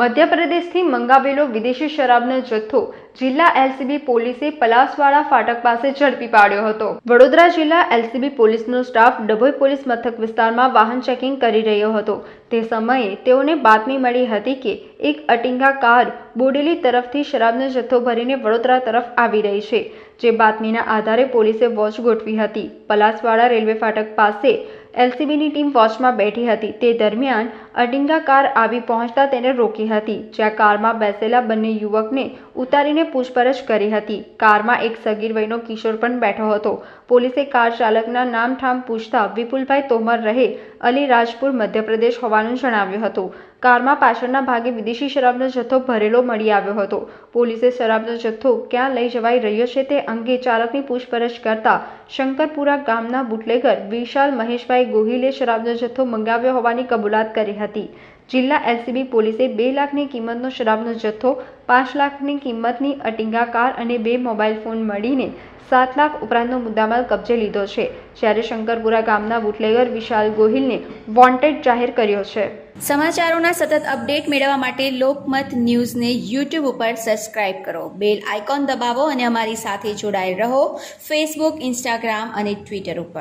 મધ્યપ્રદેશથી મંગાવેલો વિદેશી શરાબનો જથ્થો જિલ્લા એલસીબી પોલીસે પલાસવાડા ફાટક પાસે ઝડપી પાડ્યો હતો. વડોદરા જિલ્લા એલસીબી પોલીસનો સ્ટાફ ડભોઈ પોલીસ મથક વિસ્તારમાં વાહન ચેકિંગ કરી રહ્યો હતો. તે સમયે તેઓને બાતમી મળી હતી કે એક અટિંગા કાર બોડેલી તરફથી શરાબનો જથ્થો ભરીને વડોદરા તરફ આવી રહી છે. જે બાતમીના આધારે પોલીસે વોચ ગોઠવી હતી. પલાસવાડા રેલવે ફાટક પાસે એલસીબીની ટીમ વોચમાં બેઠી હતી. તે દરમિયાન અડિંગા કાર આવી પહોંચતા તેને રોકી હતી, જ્યાં કારમાં બેસેલા બંને યુવકને ઉતારીને પૂછપરછ કરી હતી. કારમાં એક સગીર વયનો કિશોર પણ બેઠો હતો. પોલીસે કાર ચાલકના નામઠામ પૂછતા વિપુલભાઈ તોમર રહે અલીરાજપુર મધ્યપ્રદેશ હોવાનું જણાવ્યું હતું. કારમાં પાછળના ભાગે વિદેશી શરાબનો જથ્થો ભરેલો મળી આવ્યો હતો. પોલીસે શરાબનો જથ્થો ક્યાં લઈ જવાઈ રહ્યો છે તે અંગે ચાલકની પૂછપરછ કરતા શંકરપુરા ગામના બુટલેગર વિશાલ મહેશભાઈ ગોહિલે શરાબનો જથ્થો મંગાવ્યો હોવાની કબૂલાત કરી હતી. જિલ્લા એલસીબી પોલીસે બે લાખની કિંમતનો શરાબનો જથ્થો, પાંચ લાખની કિંમતની અટિંગા કાર અને બે મોબાઈલ ફોન મળીને સાત લાખ ઉપરાંતનો મુદ્દામાલ કબજે લીધો છે, જ્યારે શંકરપુરા ગામના બુટલેગર વિશાલ ગોહિલને વોન્ટેડ જાહેર કર્યો છે. સમાચારોના સતત અપડેટ મેળવવા માટે લોકમત ન્યૂઝને યુટ્યુબ ઉપર સબસ્ક્રાઇબ કરો. બેલ આઇકોન દબાવો અને અમારી સાથે જોડાયેલ રહો ફેસબુક, ઇન્સ્ટાગ્રામ અને ટ્વિટર ઉપર.